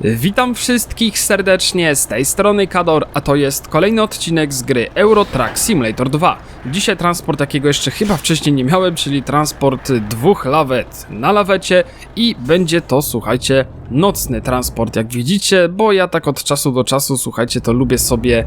Witam wszystkich serdecznie, z tej strony Kador, a to jest kolejny odcinek z gry Euro Truck Simulator 2. Dzisiaj transport, jakiego jeszcze chyba wcześniej nie miałem, czyli transport dwóch lawet na lawecie i będzie to, słuchajcie, nocny transport, jak widzicie, bo ja tak od czasu do czasu, słuchajcie, to lubię sobie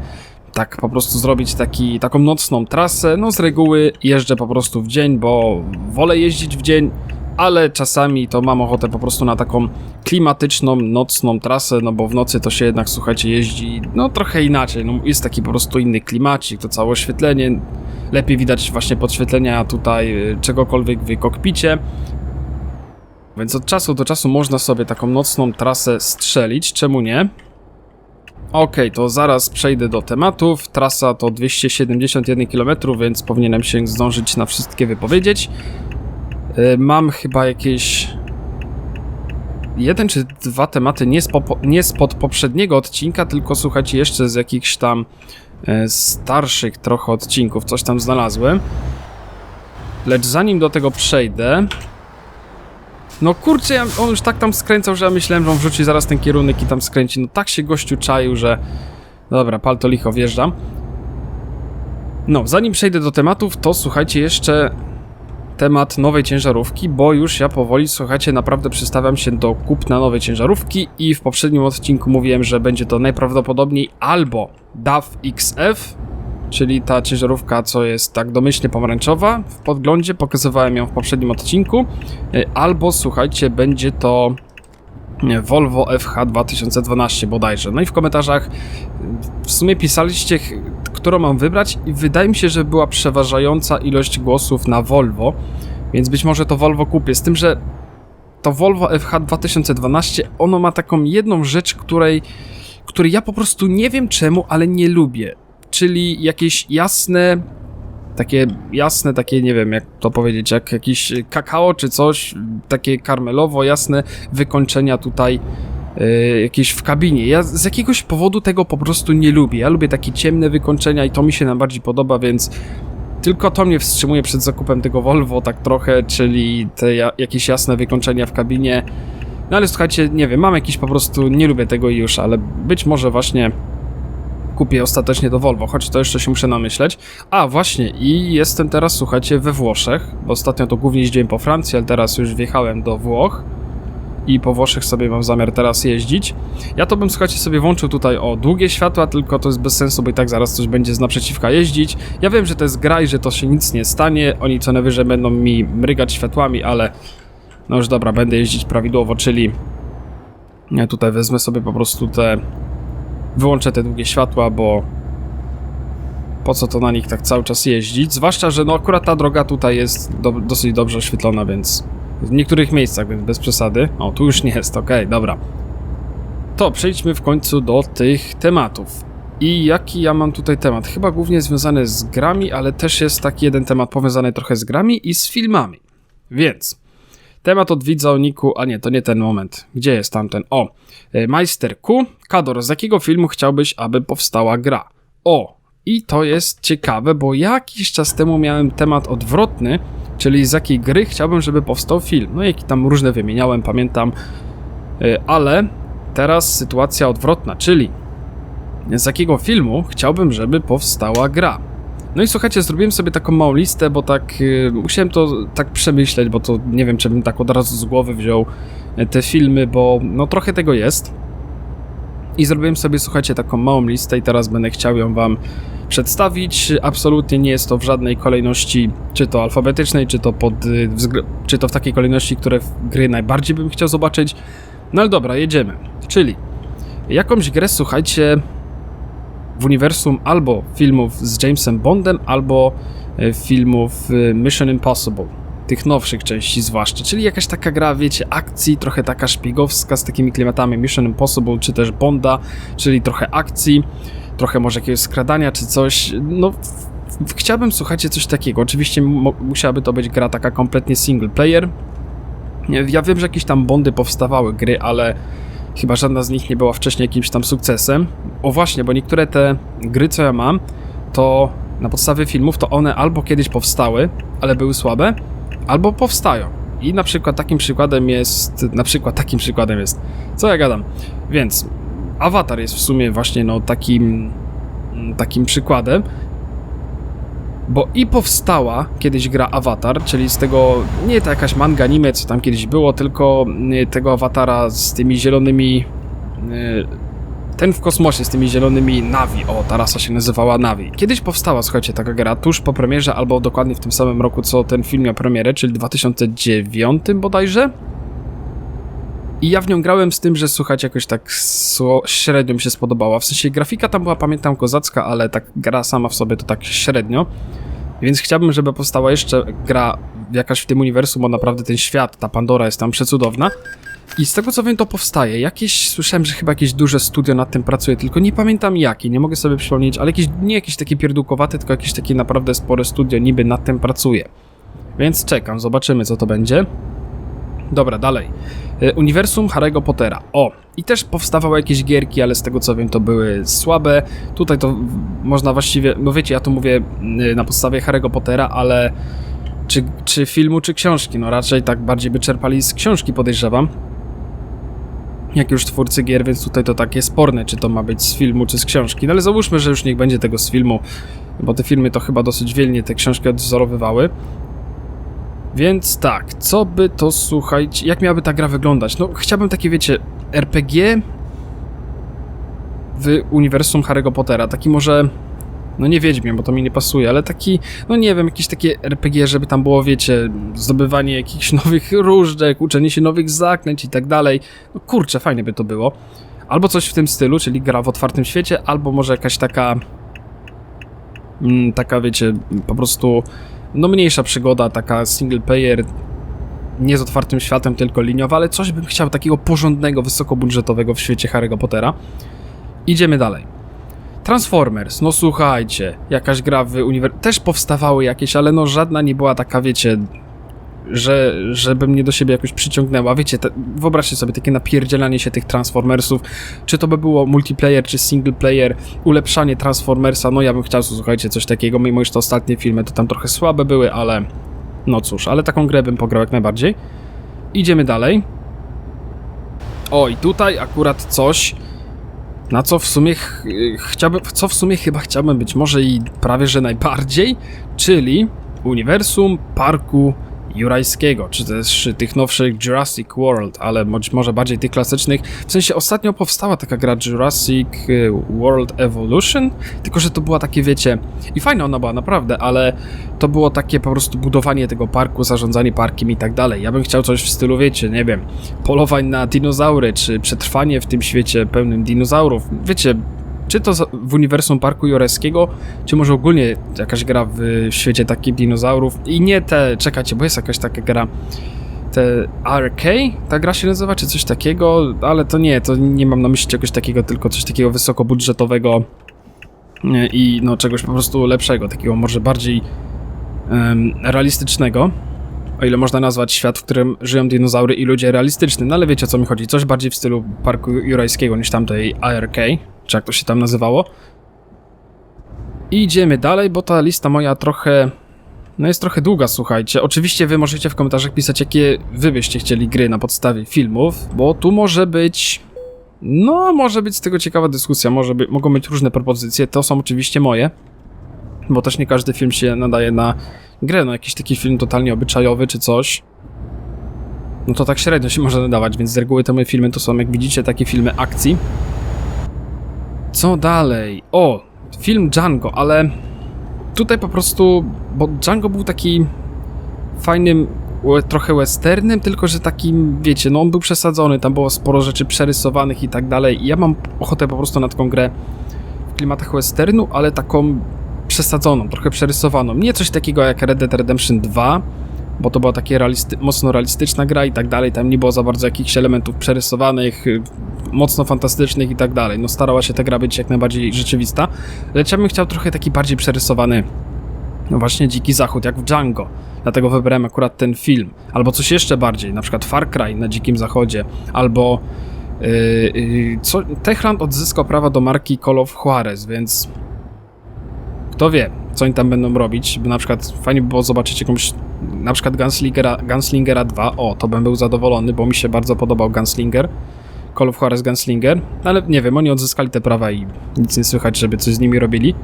tak po prostu zrobić taki, taką nocną trasę. No z reguły jeżdżę po prostu w dzień, bo wolę jeździć w dzień, ale czasami to mam ochotę po prostu na taką klimatyczną, nocną trasę, no bo w nocy to się jednak, słuchajcie, jeździ no trochę inaczej, no jest taki po prostu inny klimacik, to całe oświetlenie, lepiej widać właśnie podświetlenia tutaj y, czegokolwiek w kokpicie. Więc od czasu do czasu można sobie taką nocną trasę strzelić, czemu nie? Okej, to zaraz przejdę do tematów. Trasa to 271 km, więc powinienem się zdążyć na wszystkie wypowiedzieć. Y, Mam chyba jakieś jeden czy dwa tematy nie, popo- nie spod poprzedniego odcinka, tylko słuchajcie, jeszcze z jakichś tam e, starszych trochę odcinków, coś tam znalazłem. Lecz zanim do tego przejdę. No kurczę, ja, on już tak tam skręcał, że ja myślałem, że on wrzuci zaraz ten kierunek i tam skręci. No tak się gościu czaił, że. Dobra, pal to licho, wjeżdżam. No, zanim przejdę do tematów, to słuchajcie jeszcze temat nowej ciężarówki, bo już ja powoli, słuchajcie, naprawdę przystawiam się do kupna nowej ciężarówki i w poprzednim odcinku mówiłem, że będzie to najprawdopodobniej albo DAF XF, czyli ta ciężarówka, co jest tak domyślnie pomarańczowa w podglądzie, pokazywałem ją w poprzednim odcinku, y, albo słuchajcie, będzie to nie, Volvo FH 2012 bodajże. No i w komentarzach y, w sumie pisaliście, którą mam wybrać i wydaje mi się, że była przeważająca ilość głosów na Volvo, więc być może to Volvo kupię. Z tym, że to Volvo FH 2012, ono ma taką jedną rzecz, której, której ja po prostu nie wiem czemu, ale nie lubię. Czyli jakieś jasne, takie jasne, takie nie wiem jak to powiedzieć, jak jakieś kakao czy coś, takie karmelowo jasne wykończenia tutaj y, jakieś w kabinie. Ja z jakiegoś powodu tego po prostu nie lubię. Ja lubię takie ciemne wykończenia i to mi się najbardziej podoba, więc tylko to mnie wstrzymuje przed zakupem tego Volvo tak trochę, czyli te ja, jakieś jasne wykończenia w kabinie. No ale słuchajcie, nie wiem, mam jakiś po prostu, nie lubię tego już, ale być może właśnie kupię ostatecznie do Volvo, choć to jeszcze się muszę namyśleć. A, właśnie, i jestem teraz, słuchajcie, we Włoszech, bo ostatnio to głównie jeździłem po Francji, ale teraz już wjechałem do Włoch i po Włoszech sobie mam zamiar teraz jeździć. Ja to bym, słuchajcie, sobie włączył tutaj o długie światła, tylko to jest bez sensu, bo i tak zaraz coś będzie z naprzeciwka jeździć. Ja wiem, że to jest gra i że to się nic nie stanie, oni co najwyżej będą mi mrygać światłami, ale no już dobra, będę jeździć prawidłowo, czyli ja tutaj wezmę sobie po prostu te wyłączę te długie światła, bo po co to na nich tak cały czas jeździć? Zwłaszcza, że no akurat ta droga tutaj jest do, dosyć dobrze oświetlona, więc w niektórych miejscach, więc bez przesady. O, tu już nie jest, okej, dobra. To przejdźmy w końcu do tych tematów. I jaki ja mam tutaj temat? Chyba głównie związany z grami, ale też jest taki jeden temat powiązany trochę z grami i z filmami. Więc temat od widza o Niku, a nie, to nie ten moment. Gdzie jest tamten? O, e, Majster Q. Kador, z jakiego filmu chciałbyś, aby powstała gra? O, i to jest ciekawe, bo jakiś czas temu miałem temat odwrotny, czyli z jakiej gry chciałbym, żeby powstał film. No jaki tam różne wymieniałem, pamiętam, e, ale teraz sytuacja odwrotna, czyli z jakiego filmu chciałbym, żeby powstała gra. No i słuchajcie, zrobiłem sobie taką małą listę, bo tak y, musiałem to tak przemyśleć, bo to nie wiem, czy bym tak od razu z głowy wziął y, te filmy, bo no trochę tego jest. I zrobiłem sobie, słuchajcie, taką małą listę i teraz będę chciał ją wam przedstawić. Absolutnie nie jest to w żadnej kolejności, czy to alfabetycznej, czy to pod, y, czy to w takiej kolejności, które gry najbardziej bym chciał zobaczyć. No ale dobra, jedziemy. Czyli jakąś grę, słuchajcie, w uniwersum albo filmów z Jamesem Bondem, albo e, filmów e, Mission Impossible. Tych nowszych części zwłaszcza, czyli jakaś taka gra, wiecie, akcji, trochę taka szpiegowska z takimi klimatami Mission Impossible, czy też Bonda, czyli trochę akcji, trochę może jakiegoś skradania, czy coś. No, chciałbym, słuchajcie, coś takiego. Oczywiście musiałaby to być gra taka kompletnie single player. Ja wiem, że jakieś tam Bondy powstawały gry, ale Chyba żadna z nich nie była wcześniej jakimś tam sukcesem. O właśnie, bo niektóre te gry, co ja mam, to na podstawie filmów, to one albo kiedyś powstały, ale były słabe, albo powstają. I na przykład takim przykładem jest, na przykład takim przykładem jest, co ja gadam, więc Avatar jest w sumie właśnie no takim, takim przykładem, bo i powstała kiedyś gra Avatar, czyli z tego, nie ta jakaś manga anime, co tam kiedyś było, tylko y, tego Awatara z tymi zielonymi, y, ten w kosmosie z tymi zielonymi Navi, o, ta rasa się nazywała Navi. Kiedyś powstała, słuchajcie, taka gra tuż po premierze, albo dokładnie w tym samym roku, co ten film miał premierę, czyli 2009 bodajże. I ja w nią grałem z tym, że słuchajcie, jakoś tak średnio mi się spodobała. W sensie grafika tam była, pamiętam, kozacka, ale tak gra sama w sobie to tak średnio. Więc chciałbym, żeby powstała jeszcze gra jakaś w tym uniwersum, bo naprawdę ten świat, ta Pandora jest tam przecudowna. I z tego co wiem, to powstaje. Jakieś, słyszałem, że chyba jakieś duże studio nad tym pracuje, tylko nie pamiętam jakie, nie mogę sobie przypomnieć, ale jakieś, nie jakieś takie pierdółkowate, tylko jakieś takie naprawdę spore studio niby nad tym pracuje. Więc czekam, zobaczymy co to będzie. Dobra, dalej. E, Uniwersum Harry'ego Pottera. O, i też powstawały jakieś gierki, ale z tego co wiem, to były słabe. Tutaj to można właściwie, no wiecie, ja tu mówię na podstawie Harry'ego Pottera, ale czy, czy filmu, czy książki? No raczej tak bardziej by czerpali z książki, podejrzewam. Jak już twórcy gier, więc tutaj to takie sporne, czy to ma być z filmu, czy z książki. No ale załóżmy, że już niech będzie tego z filmu, bo te filmy to chyba dosyć wielnie te książki odwzorowywały. Więc tak, co by to słuchajcie, jak miałaby ta gra wyglądać? No, chciałbym takie, wiecie, RPG w uniwersum Harry'ego Pottera. Taki może, no nie Wiedźmie, bo to mi nie pasuje, ale taki, no nie wiem, jakieś takie RPG, żeby tam było, wiecie, zdobywanie jakichś nowych różdżek, uczenie się nowych zaklęć i tak dalej. No kurczę, fajnie by to było. Albo coś w tym stylu, czyli gra w otwartym świecie, albo może jakaś taka, mm, taka, wiecie, po prostu no mniejsza przygoda, taka single player, nie z otwartym światem, tylko liniowa, ale coś bym chciał takiego porządnego, wysokobudżetowego w świecie Harry'ego Pottera. Idziemy dalej. Transformers, no słuchajcie, jakaś gra w uniwersum, też powstawały jakieś, ale no żadna nie była taka, wiecie, że, żeby mnie do siebie jakoś przyciągnęła. Wiecie, te, wyobraźcie sobie takie napierdzielanie się tych Transformersów, czy to by było multiplayer, czy single player, ulepszanie Transformersa, no ja bym chciał, słuchajcie, coś takiego, mimo że te ostatnie filmy to tam trochę słabe były, ale no cóż, ale taką grę bym pograł jak najbardziej. Idziemy dalej. O, i tutaj akurat coś, na co w sumie ch chciałbym, co w sumie chyba chciałbym być może i prawie że najbardziej, czyli uniwersum parku jurajskiego, czy też tych nowszych Jurassic World, ale być może bardziej tych klasycznych. W sensie ostatnio powstała taka gra Jurassic y, World Evolution, tylko że to była takie, wiecie, i fajna ona była naprawdę, ale to było takie po prostu budowanie tego parku, zarządzanie parkiem i tak dalej. Ja bym chciał coś w stylu, wiecie, nie wiem, polowań na dinozaury, czy przetrwanie w tym świecie pełnym dinozaurów. Wiecie, czy to w uniwersum Parku Jurajskiego, czy może ogólnie jakaś gra w świecie takich dinozaurów. I nie te, czekajcie, bo jest jakaś taka gra, te RK, ta gra się nazywa, czy coś takiego, ale to nie, to nie mam na myśli czegoś takiego, tylko coś takiego wysokobudżetowego i no czegoś po prostu lepszego, takiego może bardziej em, realistycznego. O ile można nazwać świat, w którym żyją dinozaury i ludzie realistyczny, no ale wiecie o co mi chodzi. Coś bardziej w stylu Parku Jurajskiego niż tamtej ARK, czy jak to się tam nazywało. I idziemy dalej, bo ta lista moja trochę. No jest trochę długa, słuchajcie. Oczywiście wy możecie w komentarzach pisać, jakie wy byście chcieli gry na podstawie filmów, bo tu może być. No, może być z tego ciekawa dyskusja, może by, mogą być różne propozycje, to są oczywiście moje, bo też nie każdy film się nadaje na grę, no jakiś taki film totalnie obyczajowy czy coś, no to tak średnio się może nadawać, więc z reguły te moje filmy to są, jak widzicie, takie filmy akcji. Co dalej? O, film Django, ale tutaj po prostu, bo Django był taki fajnym, trochę westernem, tylko że takim, wiecie, no on był przesadzony, tam było sporo rzeczy przerysowanych i tak dalej. I ja mam ochotę po prostu na taką grę w klimatach westernu, ale taką przesadzoną, trochę przerysowaną. Nie coś takiego jak Red Dead Redemption 2, bo to była takie realisty- mocno realistyczna gra i tak dalej, tam nie było za bardzo jakichś elementów przerysowanych, y, mocno fantastycznych i tak dalej. No starała się ta gra być jak najbardziej rzeczywista, lecz ja bym chciał trochę taki bardziej przerysowany, no właśnie Dziki Zachód, jak w Django. Dlatego wybrałem akurat ten film. Albo coś jeszcze bardziej, na przykład Far Cry na Dzikim Zachodzie, albo yy, yy, co, Techland odzyskał prawa do marki Call of Juarez, więc kto wie, co oni tam będą robić, bo na przykład fajnie by było zobaczyć jakąś, na przykład Gunslingera, Gunslingera 2, o, to bym był zadowolony, bo mi się bardzo podobał Gunslinger, Call of Juarez Gunslinger, ale nie wiem, oni odzyskali te prawa i nic nie słychać, żeby coś z nimi robili.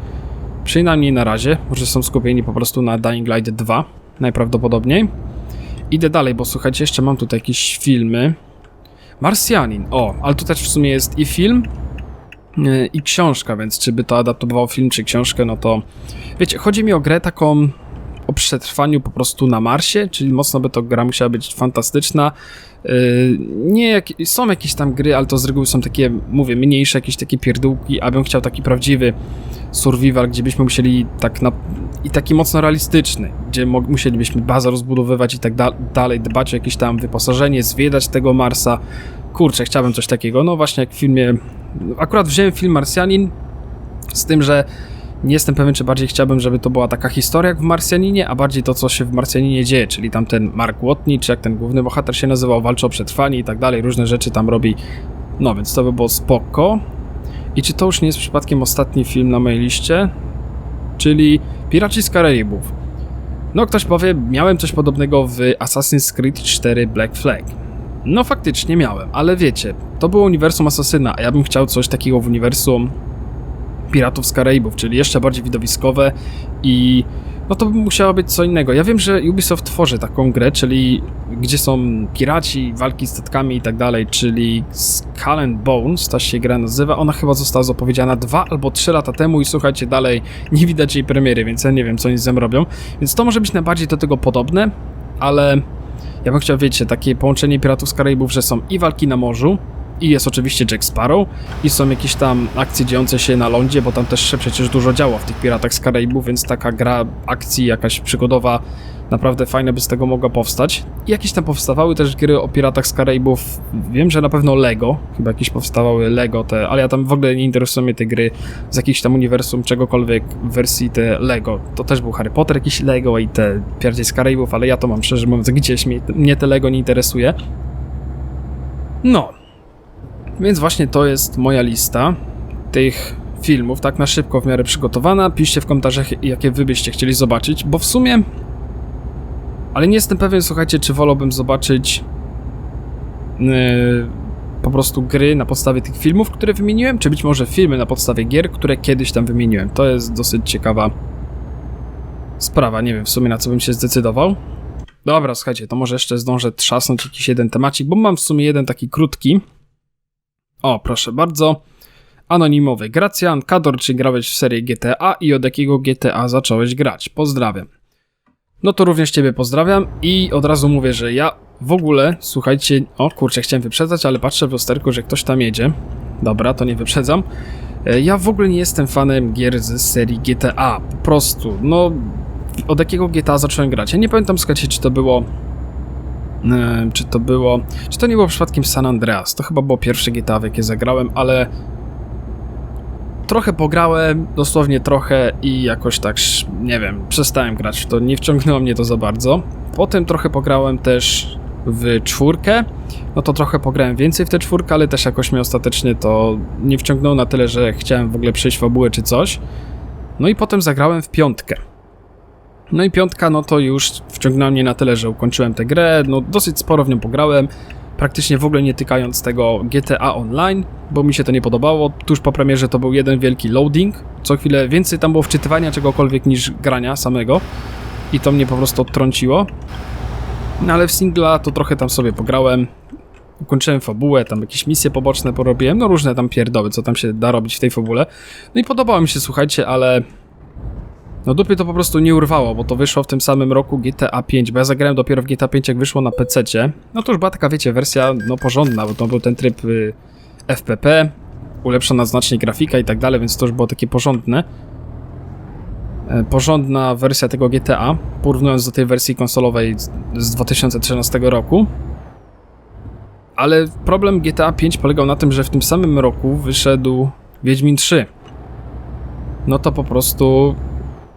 Przynajmniej na razie, może są skupieni po prostu na Dying Light 2, najprawdopodobniej. Idę dalej, bo słuchajcie, jeszcze mam tutaj jakieś filmy. Marsjanin, o, ale tu też w sumie jest i film, i książka, więc czy by to adaptowało film czy książkę, no to wiecie, chodzi mi o grę taką o przetrwaniu po prostu na Marsie, czyli mocno by to gra musiała być fantastyczna. Yy, nie, są jakieś tam gry, ale to z reguły są takie, mówię, mniejsze, jakieś takie pierdółki, a bym chciał taki prawdziwy survival, gdzie byśmy musieli tak na, i taki mocno realistyczny, gdzie musielibyśmy bazę rozbudowywać i tak da- dalej, dbać o jakieś tam wyposażenie, zwiedzać tego Marsa. Kurczę, chciałbym coś takiego. No właśnie jak w filmie, akurat wziąłem film Marsjanin, z tym, że nie jestem pewien, czy bardziej chciałbym, żeby to była taka historia jak w Marsjaninie, a bardziej to, co się w Marsjaninie dzieje, czyli tam ten Mark Watney, czy jak ten główny bohater się nazywał, walczy o przetrwanie i tak dalej, różne rzeczy tam robi. No więc to by było spoko. I czy to już nie jest przypadkiem ostatni film na mojej liście? Czyli Piraci z Karaibów. No ktoś powie, miałem coś podobnego w Assassin's Creed 4 Black Flag. No faktycznie miałem, ale wiecie, to było uniwersum Asasyna, a ja bym chciał coś takiego w uniwersum Piratów z Karaibów, czyli jeszcze bardziej widowiskowe i no to by musiało być co innego. Ja wiem, że Ubisoft tworzy taką grę, czyli gdzie są piraci, walki z statkami i tak dalej, czyli Skull and Bones, ta się gra nazywa. Ona chyba została zapowiedziana dwa albo trzy lata temu i słuchajcie, dalej nie widać jej premiery, więc ja nie wiem, co oni z robią. Więc to może być najbardziej do tego podobne, ale ja bym chciał, wiecie, takie połączenie Piratów z Karaibów, że są i walki na morzu, i jest oczywiście Jack Sparrow, i są jakieś tam akcje dziejące się na lądzie, bo tam też przecież dużo działo w tych Piratach z Karaibów, więc taka gra akcji, jakaś przygodowa, naprawdę fajna by z tego mogła powstać. I jakieś tam powstawały też gry o Piratach z Karaibów, wiem, że na pewno Lego, chyba jakieś powstawały Lego te, ale ja tam w ogóle nie interesują mnie te gry z jakichś tam uniwersum, czegokolwiek w wersji te Lego. To też był Harry Potter jakiś Lego i te Piraci z Karaibów, ale ja to mam szczerze mówiąc gdzieś mnie, mnie te Lego nie interesuje. No, więc właśnie to jest moja lista tych filmów, tak na szybko, w miarę przygotowana. Piszcie w komentarzach, jakie wy byście chcieli zobaczyć, bo w sumie... Ale nie jestem pewien, słuchajcie, czy wolałbym zobaczyć yy, po prostu gry na podstawie tych filmów, które wymieniłem, czy być może filmy na podstawie gier, które kiedyś tam wymieniłem. To jest dosyć ciekawa sprawa, nie wiem w sumie na co bym się zdecydował. Dobra, słuchajcie, to może jeszcze zdążę trzasnąć jakiś jeden temacik, bo mam w sumie jeden taki krótki, o, proszę bardzo. Anonimowy Gracjan, Kador, czy grałeś w serię GTA i od jakiego GTA zacząłeś grać? Pozdrawiam. No to również Ciebie pozdrawiam i od razu mówię, że ja w ogóle, słuchajcie, o kurczę, chciałem wyprzedzać, ale patrzę w lusterku, że ktoś tam jedzie. Dobra, to nie wyprzedzam. E, Ja w ogóle nie jestem fanem gier z serii GTA, po prostu, no od jakiego GTA zacząłem grać? Ja nie pamiętam, słuchajcie, czy to było E, czy to było. Czy to nie było przypadkiem San Andreas? To chyba było pierwsze GTA, w jakie zagrałem, ale. Trochę pograłem, dosłownie trochę i jakoś tak, nie wiem, przestałem grać to, nie wciągnęło mnie to za bardzo. Potem trochę pograłem też w czwórkę, no to trochę pograłem więcej w tę czwórkę, ale też jakoś mnie ostatecznie to nie wciągnęło na tyle, że chciałem w ogóle przejść fabułę czy coś. No i potem zagrałem w piątkę. No i piątka, no to już wciągnęła mnie na tyle, że ukończyłem tę grę, no dosyć sporo w nią pograłem, praktycznie w ogóle nie tykając tego GTA Online, bo mi się to nie podobało. Tuż po premierze to był jeden wielki loading, co chwilę więcej tam było wczytywania czegokolwiek niż grania samego i to mnie po prostu odtrąciło. No ale w singla to trochę tam sobie pograłem, ukończyłem fabułę, tam jakieś misje poboczne porobiłem, no różne tam pierdoły, co tam się da robić w tej fabule. No i podobało mi się, słuchajcie, ale no dupy to po prostu nie urwało, bo to wyszło w tym samym roku GTA 5, bo ja zagrałem dopiero w GTA 5 jak wyszło na PC-cie. No to już była taka, wiecie, wersja no porządna, bo to był ten tryb y, FPP, ulepszona znacznie grafika i tak dalej, więc to już było takie porządne. E, Porządna wersja tego GTA, porównując do tej wersji konsolowej z- z 2013 roku. Ale problem GTA 5 polegał na tym, że w tym samym roku wyszedł Wiedźmin 3. No to po prostu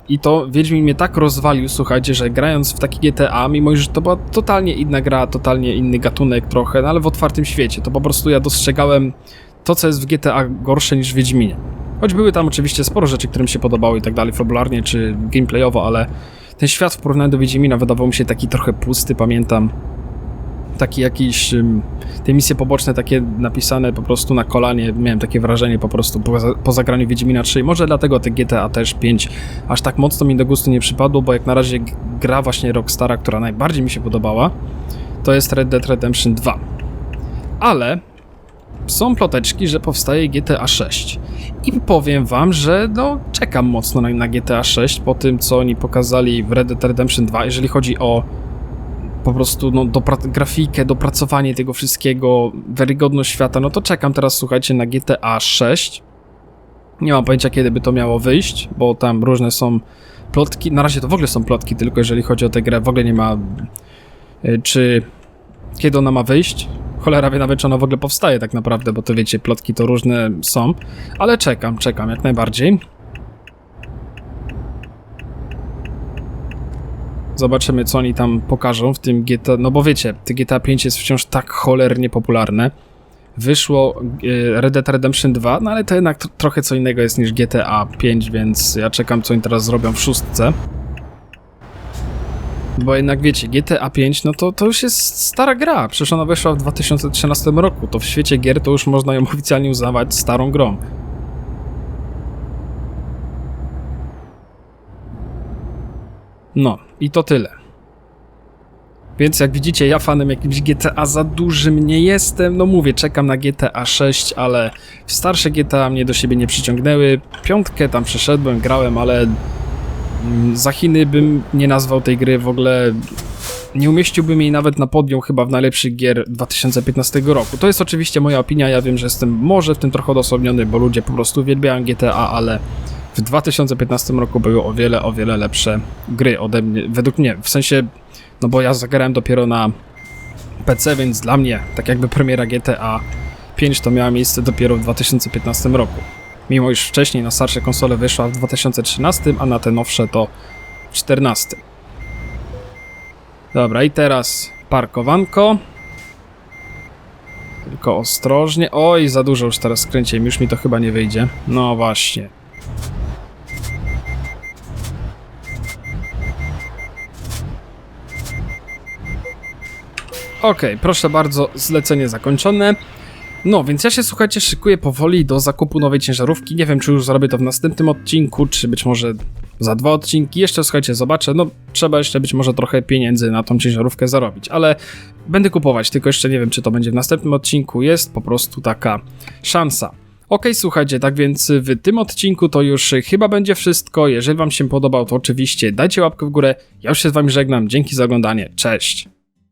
i to Wiedźmin mnie tak rozwalił, słuchajcie, że grając w taki GTA, mimo że to była totalnie inna gra, totalnie inny gatunek trochę, no ale w otwartym świecie, to po prostu ja dostrzegałem to, co jest w GTA gorsze niż w Wiedźminie. Choć były tam oczywiście sporo rzeczy, które mi się podobały i tak dalej, fabularnie czy gameplayowo, ale ten świat w porównaniu do Wiedźmina wydawał mi się taki trochę pusty, pamiętam. Taki jakiś... te misje poboczne takie napisane po prostu na kolanie, miałem takie wrażenie po prostu po, po zagraniu Wiedźmina 3. Może dlatego te GTA też 5 aż tak mocno mi do gustu nie przypadło, bo jak na razie gra właśnie Rockstara, która najbardziej mi się podobała, to jest Red Dead Redemption 2. Ale są ploteczki, że powstaje GTA 6. I powiem wam, że no, czekam mocno na, na GTA 6 po tym, co oni pokazali w Red Dead Redemption 2, jeżeli chodzi o po prostu no, dopra- grafikę, dopracowanie tego wszystkiego, wiarygodność świata, no to czekam teraz, słuchajcie, na GTA 6. Nie mam pojęcia, kiedy by to miało wyjść, bo tam różne są plotki. Na razie to w ogóle są plotki, tylko jeżeli chodzi o tę grę, w ogóle nie ma. y, Czy kiedy ona ma wyjść? Cholera wie nawet, czy ona w ogóle powstaje tak naprawdę, bo to wiecie, plotki to różne są, ale czekam, czekam jak najbardziej. Zobaczymy, co oni tam pokażą w tym GTA. No bo wiecie, te GTA 5 jest wciąż tak cholernie popularne. Wyszło e, Red Dead Redemption 2, no ale to jednak tr- trochę co innego jest niż GTA 5, więc ja czekam, co oni teraz zrobią w szóstce. Bo jednak wiecie, GTA 5, no to, to już jest stara gra. Przecież ona wyszła w 2013 roku. To w świecie gier to już można ją oficjalnie uznawać starą grą. No, i to tyle. Więc jak widzicie, ja fanem jakimś GTA za dużym nie jestem. No mówię, czekam na GTA 6, ale starsze GTA mnie do siebie nie przyciągnęły. Piątkę tam przeszedłem, grałem, ale mm, za Chiny bym nie nazwał tej gry w ogóle. Nie umieściłbym jej nawet na podium chyba w najlepszych gier 2015 roku. To jest oczywiście moja opinia, ja wiem, że jestem może w tym trochę odosobniony, bo ludzie po prostu uwielbiają GTA, ale w 2015 roku były o wiele, o wiele lepsze gry ode mnie, według mnie, w sensie, no bo ja zagrałem dopiero na PC, więc dla mnie, tak jakby premiera GTA 5 to miała miejsce dopiero w 2015 roku. Mimo iż wcześniej na starsze konsole wyszła w 2013, a na te nowsze to w 2014. Dobra, i teraz parkowanko. Tylko ostrożnie. Oj, za dużo już teraz skręciłem, już mi to chyba nie wyjdzie. No właśnie. Okej, proszę bardzo, zlecenie zakończone. No, więc ja się słuchajcie, szykuję powoli do zakupu nowej ciężarówki. Nie wiem, czy już zrobię to w następnym odcinku, czy być może za dwa odcinki. Jeszcze słuchajcie, zobaczę. No, trzeba jeszcze być może trochę pieniędzy na tą ciężarówkę zarobić, ale będę kupować, tylko jeszcze nie wiem, czy to będzie w następnym odcinku. Jest po prostu taka szansa. Okej, słuchajcie, tak więc w tym odcinku to już chyba będzie wszystko. Jeżeli Wam się podobał, to oczywiście dajcie łapkę w górę. Ja już się z Wami żegnam. Dzięki za oglądanie. Cześć.